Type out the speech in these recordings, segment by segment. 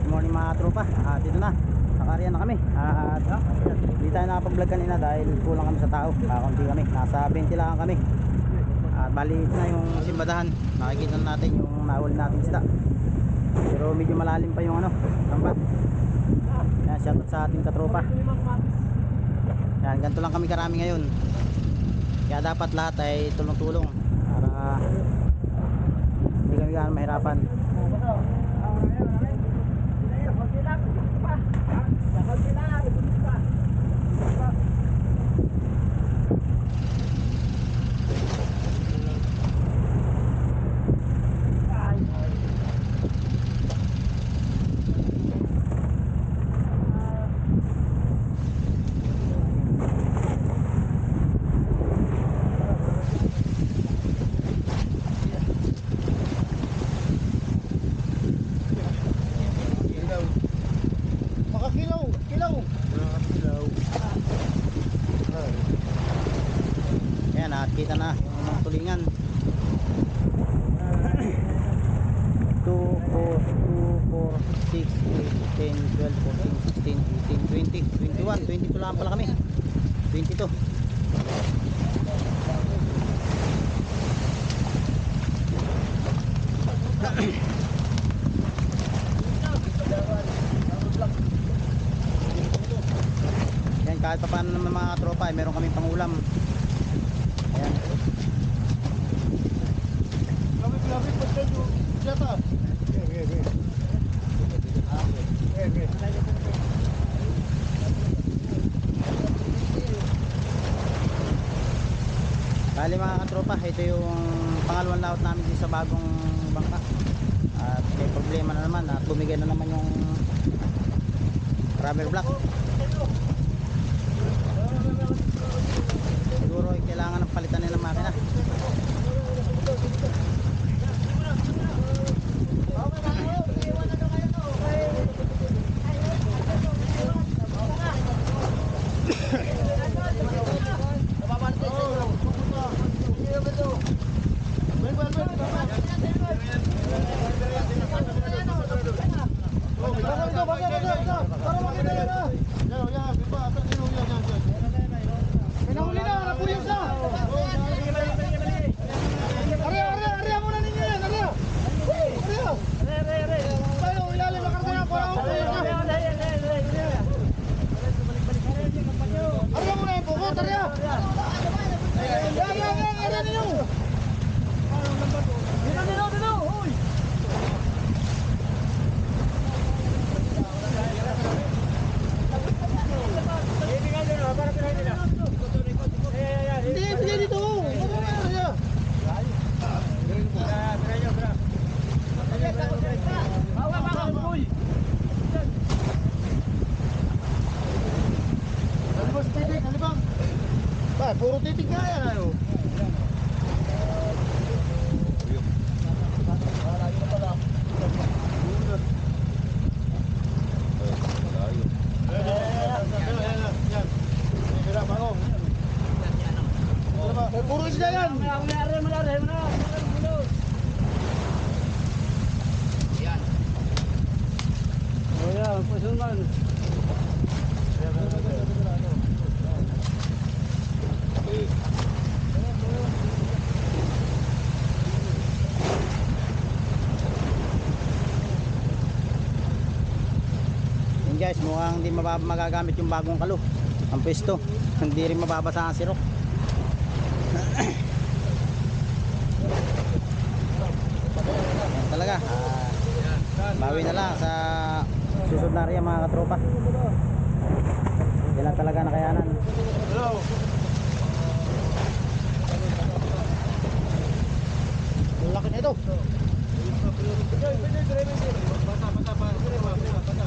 mga tropa, ah, dito na. Nakariyan na kami. At hindi tayo nakapag-vlog kanina dahil kulang kami sa tao. Kakunti kami. Nasa 20 lang kami. At bali na yung simbadahan. Nakikita na natin yung nahuli natin isda. Pero medyo malalim pa yung ano, tambat. Yan, shoutout sa ating katropa. Yan, ganito lang kami karami ngayon. Kaya dapat lahat ay tulong-tulong para hindi kami 好吃的。22. Yan, kahit pa paano naman mga tropa, eh, meron kaming pangulam. Ayan. Grabe, grabe, pagka yung siyata. Okay, okay. Okay, okay. Bali mga katropa, ito yung pangalawang laot namin dito sa bagong bangka. At may problema na naman at bumigay na naman yung rubber block. Siguro kailangan ng palitan nila ng makina. Pinahuli na, napuyos na. Arya, arya, arya muna ninyo yan, arya. Arya. Tayo, ilalim, makarga na, para upuyos na. Arya muna yung bukot, arya. Yan, yan, yan, arya ninyo. Dito, dito, dito, uy. Hindi, hindi dito. Ano na, arya. Kalibang sa titik, kalibang. Ba, puro titik nga yan, ano? Puro isda yan! Yun guys, mukhang hindi magagamit yung bagong kalo. Ang pwesto. Hindi rin mababasa ang sirok talaga? Ah, bawi na lang sa susunod na rin mga katropa. Yan talaga nakayanan. Hello laki na ito bata bata bata bata bata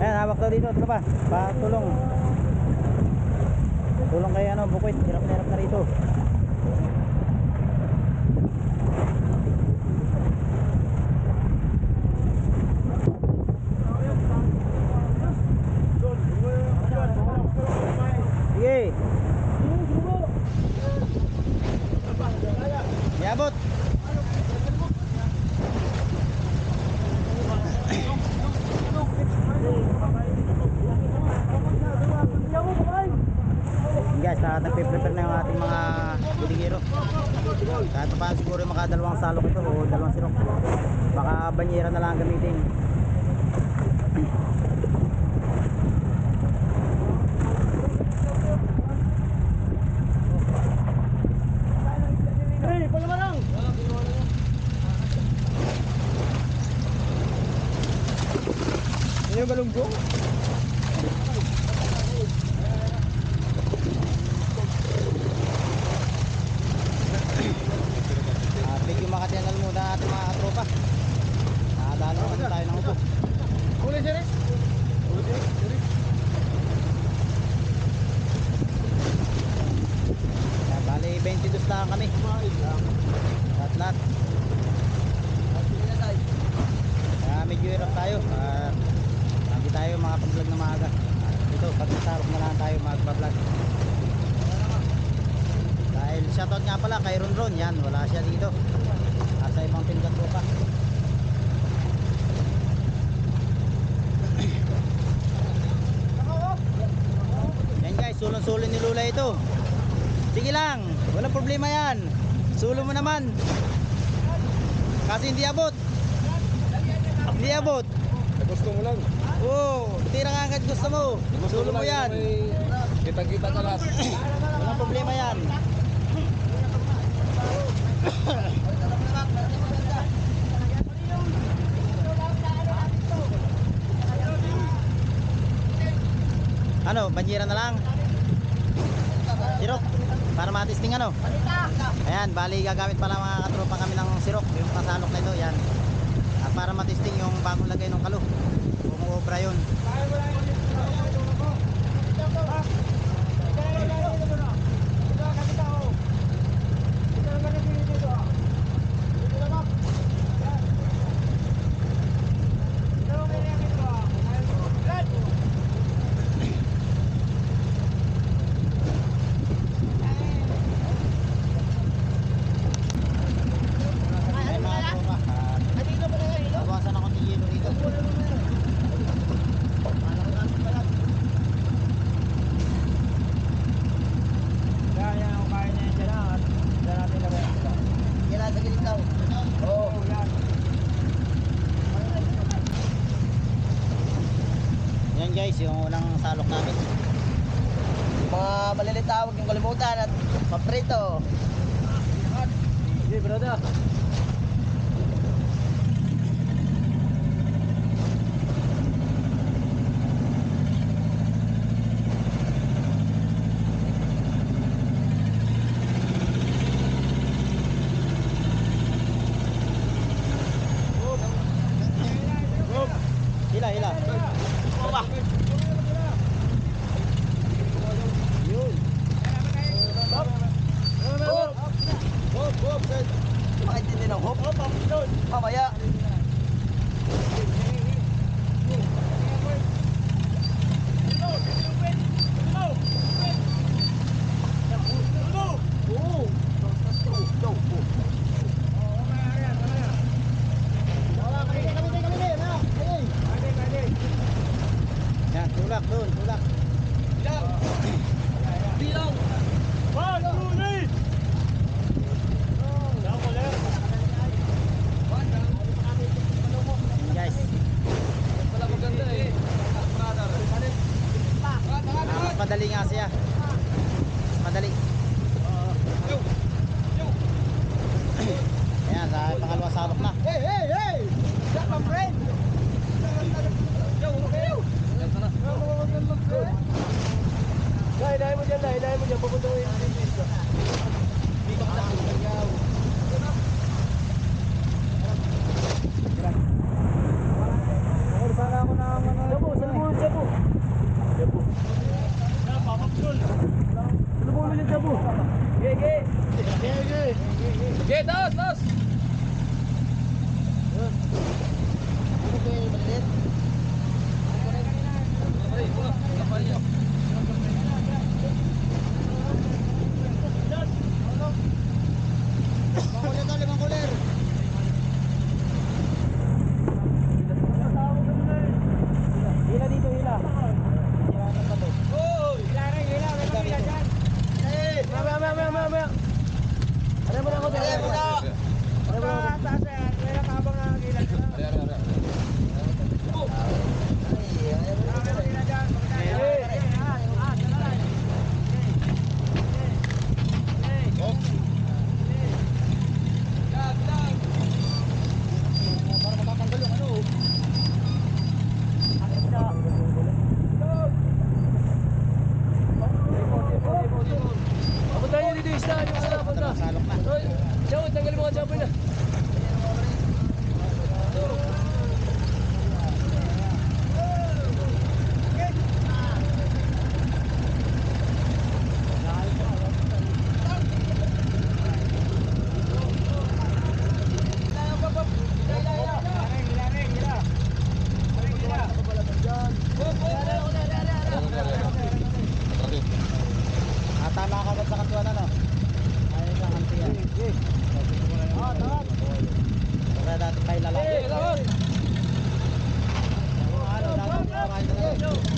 Ayan, hawak daw dito, tropa. Patulong. Tulong kay ano, bukwit. Hirap na hirap na rito. Sige. Yabot. Yun guys, uh, nagpe-prepare na yung ating mga buligero. Kahit pa siguro makadalawang salok ito o dalawang sirok. Baka banyera na lang ang gamitin. Hey, palamarang! Ano yung galunggong? Uh, medyo makatiyanal muna ating mga katropa. Nakadalo Siri? Siri? Yan, bali 22 lang kami. Lahat lahat. Kaya medyo hirap tayo. At hindi tayo makapag-vlog na maaga. Ito, pag nasarok na lang tayo magpa-vlog. Dahil shoutout nga pala kay Ron Ron. Yan, wala siya dito. At sa ibang team ko pa. Yan guys, sulong-sulo ni Lula ito. Sige lang, walang problema yan. Sulo mo naman. Kasi hindi abot. Hindi abot. Gusto mo lang. Oo, tira nga agad gusto mo. Sulo mo yan. Kita-kita ka lang. Walang problema yan. ano, banyera na lang? Sirok, para matisting ano? Ayan, bali gagamit pala mga katropa kami ng sirok, yung pasalok na ito, yan. At para matisting yung bagong lagay ng kalo. Kung obra yun. uh, balilita, huwag kalimutan at paprito. Hindi, brother. Hop, hop, guys. Makitindi ng hop. Hop, hop, doon. Mamaya. Geht, los, los! no.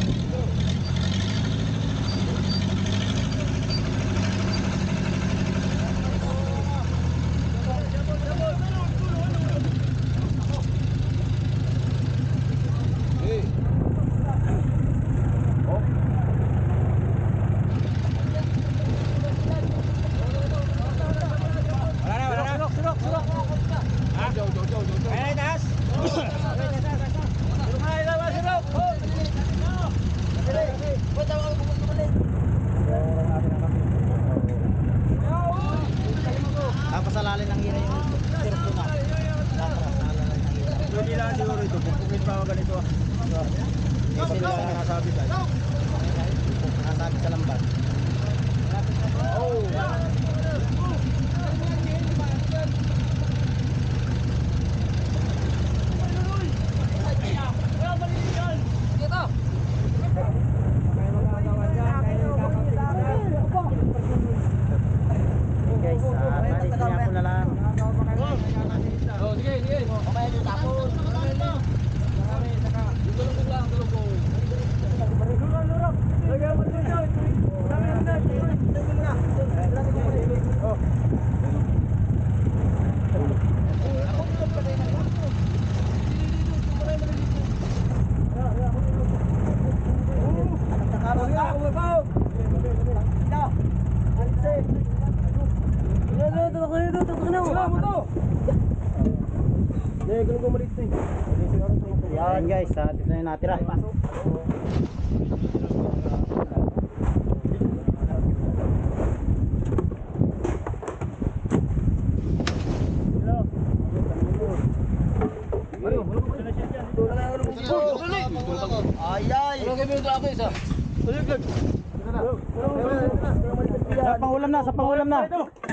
mga ganito. Ah. So, kasi nila nasabi tayo. Ah, dito na natira. Ay, ay. Ano isa? Sa pangulam na, sa pangulam na.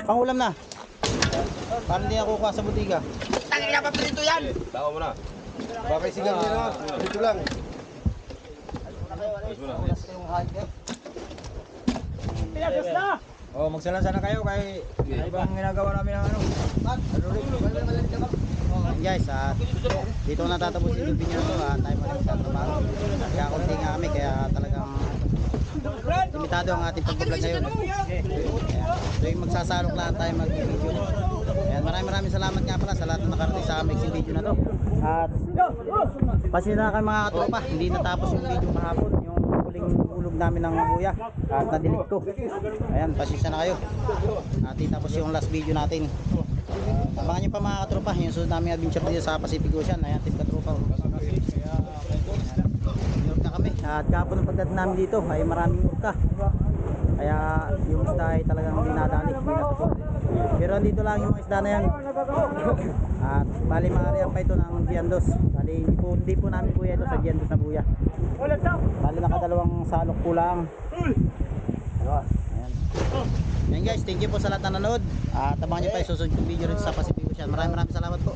Pangulam na. Para hindi ako kuha sa butika. Tangin na pa dito yan. Bakit sigaw niya na? Dito lang. Pinagas na. Oh, magsalansa na kayo kay ibang ginagawa namin ng ano. Ayan guys, ah, dito na tatapusin yung video to. Ah, tayo mali magtatrabaho. Kaya konti nga kami, kaya talagang limitado ang ating pag-vlog ngayon. Ayan. So yung magsasalok lang tayo mag-video. Ayan, maraming maraming salamat nga pala sa lahat na nakarating sa aming video na to. At pasensya na kayo mga katropa, hindi natapos yung video kahapon. Yung huling ulog namin ng buya at nadilig ko. Ayan, pasensya na kayo. At tapos yung last video natin. Abangan nyo pa mga katropa, yung sunod namin adventure dito sa Pacific Ocean. Ayan, team katropa. Nurka kami. At kapon ng pagdating namin dito ay maraming nurka. Kaya yung ay talagang dinadali. dinatutok. Pero dito lang yung mga isda na yan. At bali maarihan pa ito ng Giandos. Bali hindi po, hindi po namin kuya ito sa Giandos na buya. Bali nakadalawang salok po lang. Dalawa. Ayan. Ayan guys, thank you po sa lahat na nanood. At abangan nyo pa yung susunod kong video rin sa Pacific Ocean. Maraming maraming salamat po.